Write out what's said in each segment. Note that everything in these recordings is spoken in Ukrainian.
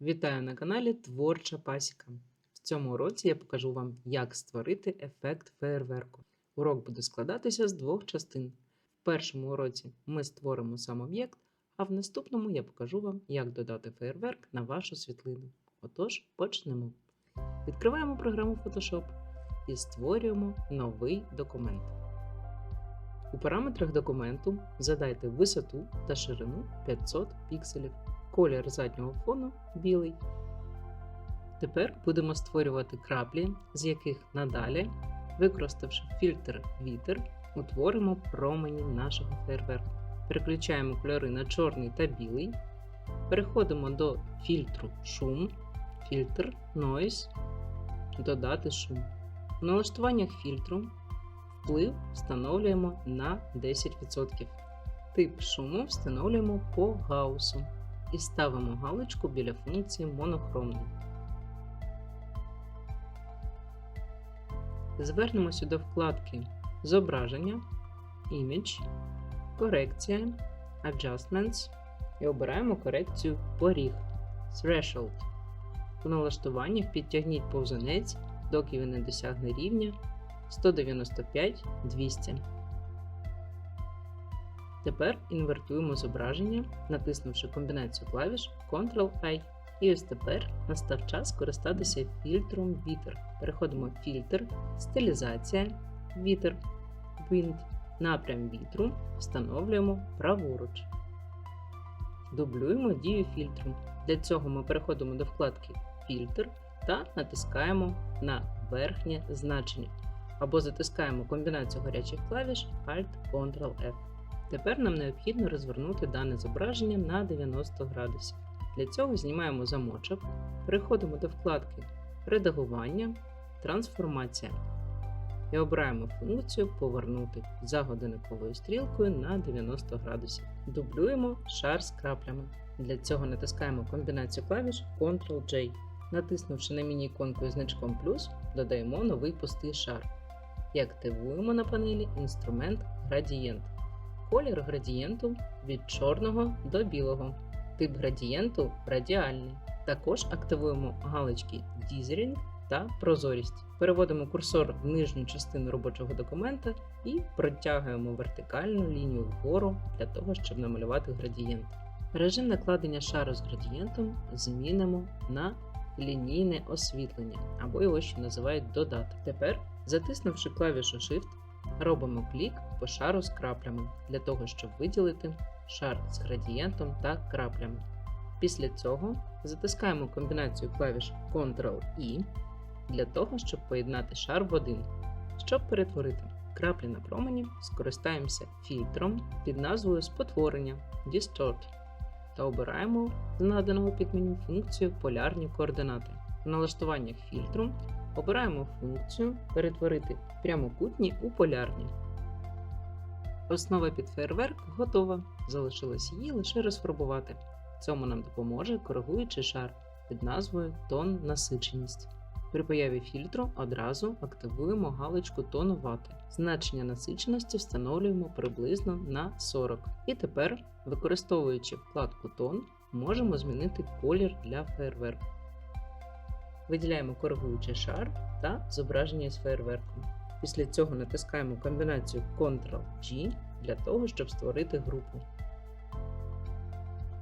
Вітаю на каналі Творча Пасіка. В цьому уроці я покажу вам, як створити ефект феєрверку. Урок буде складатися з двох частин. В першому уроці ми створимо сам об'єкт, а в наступному я покажу вам, як додати феєрверк на вашу світлину. Отож, почнемо. Відкриваємо програму Photoshop і створюємо новий документ. У параметрах документу задайте висоту та ширину 500 пікселів. Колір заднього фону білий. Тепер будемо створювати краплі, з яких надалі, використавши фільтр вітер, утворимо промені нашого фейерверку. Переключаємо кольори на чорний та білий. Переходимо до фільтру шум, фільтр Noise, додати шум. В налаштуваннях фільтру вплив встановлюємо на 10%. Тип шуму встановлюємо по гаусу і ставимо галочку біля функції монохромний. Звернемося до вкладки Зображення, Image, Корекція, Adjustments і обираємо корекцію Поріг Threshold. У налаштуваннях підтягніть повзунець, доки він не досягне рівня 195-200. Тепер інвертуємо зображення, натиснувши комбінацію клавіш Ctrl-I. І ось тепер настав час скористатися фільтром вітер. Переходимо в фільтр, стилізація, вітер, Wind, напрям вітру, встановлюємо праворуч. Дублюємо дію фільтру. Для цього ми переходимо до вкладки Фільтр та натискаємо на верхнє значення. Або затискаємо комбінацію гарячих клавіш Alt-Ctrl-F. Тепер нам необхідно розвернути дане зображення на 90 градусів. Для цього знімаємо замочок, переходимо до вкладки Редагування, Трансформація і обираємо функцію Повернути за годинниковою стрілкою на 90 градусів. Дублюємо шар з краплями. Для цього натискаємо комбінацію клавіш Ctrl-J. Натиснувши на міні-іконку значком плюс, додаємо новий пустий шар і активуємо на панелі інструмент Градієнт. Колір градієнту від чорного до білого. Тип градієнту радіальний. Також активуємо галочки Dithering та Прозорість. Переводимо курсор в нижню частину робочого документа і протягуємо вертикальну лінію вгору для того, щоб намалювати градієнт. Режим накладення шару з градієнтом змінимо на лінійне освітлення, або його ще називають додаток. Тепер, затиснувши клавішу Shift, робимо клік по шару з краплями для того, щоб виділити шар з градієнтом та краплями. Після цього затискаємо комбінацію клавіш Ctrl-I для того, щоб поєднати шар в один. Щоб перетворити краплі на промені, скористаємося фільтром під назвою Спотворення Distort та обираємо з наданого під меню функцію Полярні координати. В налаштуваннях фільтру обираємо функцію Перетворити прямокутні у полярні. Основа під фейерверк готова. Залишилось її лише розфарбувати. Цьому нам допоможе коригуючий шар під назвою Тон насиченість. При появі фільтру одразу активуємо галочку Тонувати. Значення насиченості встановлюємо приблизно на 40. І тепер, використовуючи вкладку Тон, можемо змінити колір для фейерверку. Виділяємо коригуючий шар та зображення з фейерверком. Після цього натискаємо комбінацію Ctrl-G для того, щоб створити групу.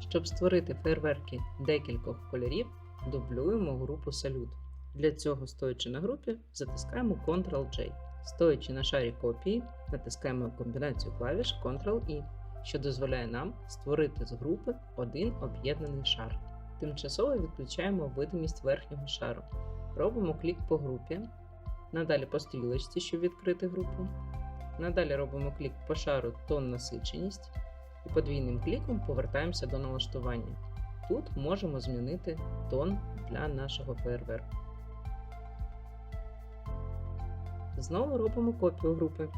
Щоб створити фейерверки декількох кольорів, дублюємо групу салют. Для цього, стоячи на групі, затискаємо Ctrl-J. Стоячи на шарі копії, натискаємо комбінацію клавіш Ctrl-I, що дозволяє нам створити з групи один об'єднаний шар. Тимчасово відключаємо видимість верхнього шару. Робимо клік по групі, надалі по стрілочці, щоб відкрити групу. Надалі робимо клік по шару Тон насиченість і подвійним кліком повертаємося до налаштування. Тут можемо змінити тон для нашого фейерверку. Знову робимо копію групи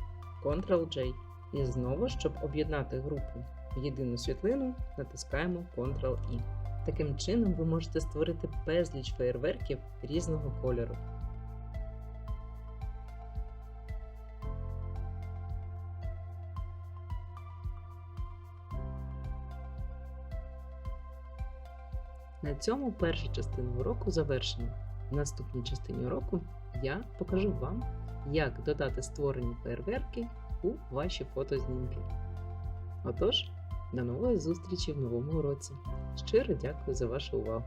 Ctrl-J. І знову, щоб об'єднати групу в єдину світлину, натискаємо Ctrl-I. Таким чином ви можете створити безліч феєрверків різного кольору. На цьому перша частина уроку завершена. В наступній частині уроку я покажу вам, як додати створені фейерверки у ваші фотознімки. Отож, до нової зустрічі в новому уроці. Щиро дякую за вашу увагу!